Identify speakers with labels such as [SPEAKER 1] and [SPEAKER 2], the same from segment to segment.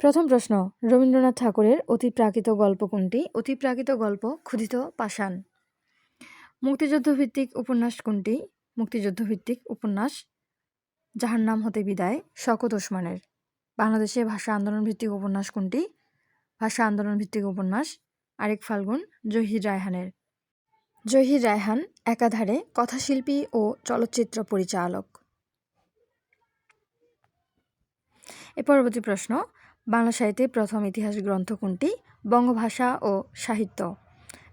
[SPEAKER 1] প্রথম প্রশ্ন, রবীন্দ্রনাথ ঠাকুরের অতিপ্রাকৃত গল্প কোনটি? অতিপ্রাকৃত গল্প, ক্ষুধিত পাষাণ। মুক্তিযুদ্ধভিত্তিক উপন্যাস কোনটি? মুক্তিযুদ্ধভিত্তিক উপন্যাস, যাহার নাম হতে বিদায়, শকত ওসমানের। বাংলাদেশে ভাষা আন্দোলন ভিত্তিক উপন্যাস কোনটি? ভাষা আন্দোলন ভিত্তিক উপন্যাস, আরেক ফাল্গুন, জহির রায়হানের। জহির রায়হান একাধারে কথাশিল্পী ও চলচ্চিত্র পরিচালক। এ পরবর্তী প্রশ্ন বাংলা সাহিত্যে প্রথম ইতিহাস গ্রন্থ কোনটি? বঙ্গভাষা ও সাহিত্য।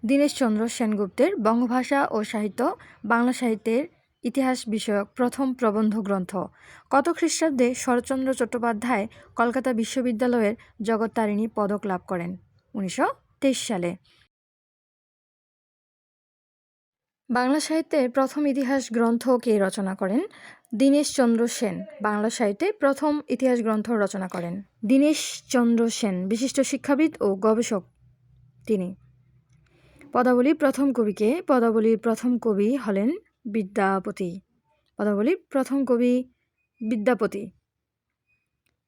[SPEAKER 1] দীনেশচন্দ্র সেনগুপ্তের বঙ্গভাষা ও সাহিত্য বাংলা সাহিত্যের ইতিহাস বিষয়ক প্রথম প্রবন্ধ গ্রন্থ। কত খ্রিস্টাব্দে শরৎচন্দ্র চট্টোপাধ্যায় কলকাতা বিশ্ববিদ্যালয়ের জগত্তারিণী পদক লাভ করেন? উনিশশো তেইশ সালে। বাংলা সাহিত্যের প্রথম ইতিহাস গ্রন্থ কে রচনা করেন? দীনেশচন্দ্র সেন বাংলা সাহিত্যে প্রথম ইতিহাস গ্রন্থ রচনা করেন। দীনেশচন্দ্র সেন বিশিষ্ট শিক্ষাবিদ ও গবেষক তিনি। পদাবলীর প্রথম কবিকে পদাবলীর প্রথম কবি হলেন বিদ্যাপতি। পদাবলীর প্রথম কবি বিদ্যাপতি।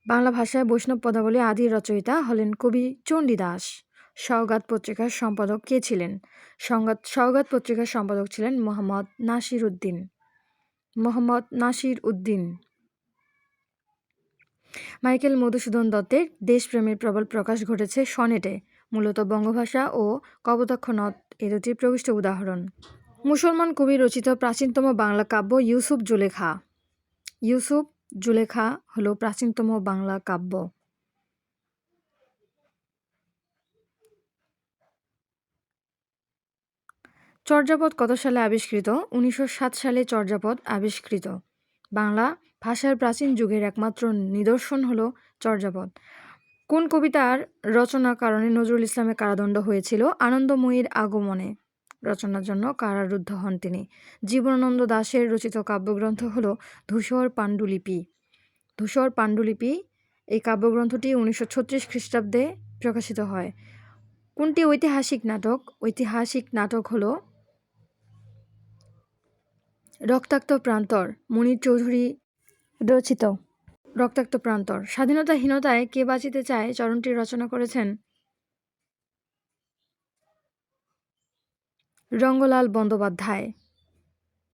[SPEAKER 1] বাংলা ভাষায় বৈষ্ণব পদাবলী আদি রচয়িতা হলেন কবি চণ্ডীদাস সওগাত পত্রিকার সম্পাদক কে ছিলেন? সংগাত সওগাত পত্রিকার সম্পাদক ছিলেন মোহাম্মদ নাসির উদ্দিন মোহাম্মদ নাসির উদ্দিন। মাইকেল মধুসূদন দত্তের দেশপ্রেমের প্রবল প্রকাশ ঘটেছে সনেটে। মূলত বঙ্গভাষা ও কপোতাক্ষ নদ এ দুটি প্রবিষ্ট উদাহরণ। মুসলমান কবি রচিত প্রাচীনতম বাংলা কাব্য ইউসুফ জুলেখা। ইউসুফ জুলেখা হল প্রাচীনতম বাংলা কাব্য। চর্যাপদ কত সালে আবিষ্কৃত? উনিশশো সাত সালে চর্যাপদ আবিষ্কৃত। বাংলা ভাষার প্রাচীন যুগের একমাত্র নিদর্শন হলো চর্যাপদ। কোন কবিতার রচনার কারণে নজরুল ইসলামের কারাদণ্ড হয়েছিল? আনন্দময়ীর আগমনে। রচনার জন্য কারারুদ্ধ হন তিনি। জীবনানন্দ দাশের রচিত কাব্যগ্রন্থ হল ধূসর পাণ্ডুলিপি। ধূসর পাণ্ডুলিপি, এই কাব্যগ্রন্থটি উনিশশো ছত্রিশ খ্রিস্টাব্দে প্রকাশিত হয়। কোনটি ঐতিহাসিক নাটক? ঐতিহাসিক নাটক হলো রক্তাক্ত প্রান্তর, মনির চৌধুরী রচিত। রক্তাক্ত প্রান্তর, স্বাধীনতাহীনতায় কে বাঁচিতে চায় চরণটি রচনা করেছেন রঙ্গলাল বন্দ্যোপাধ্যায়।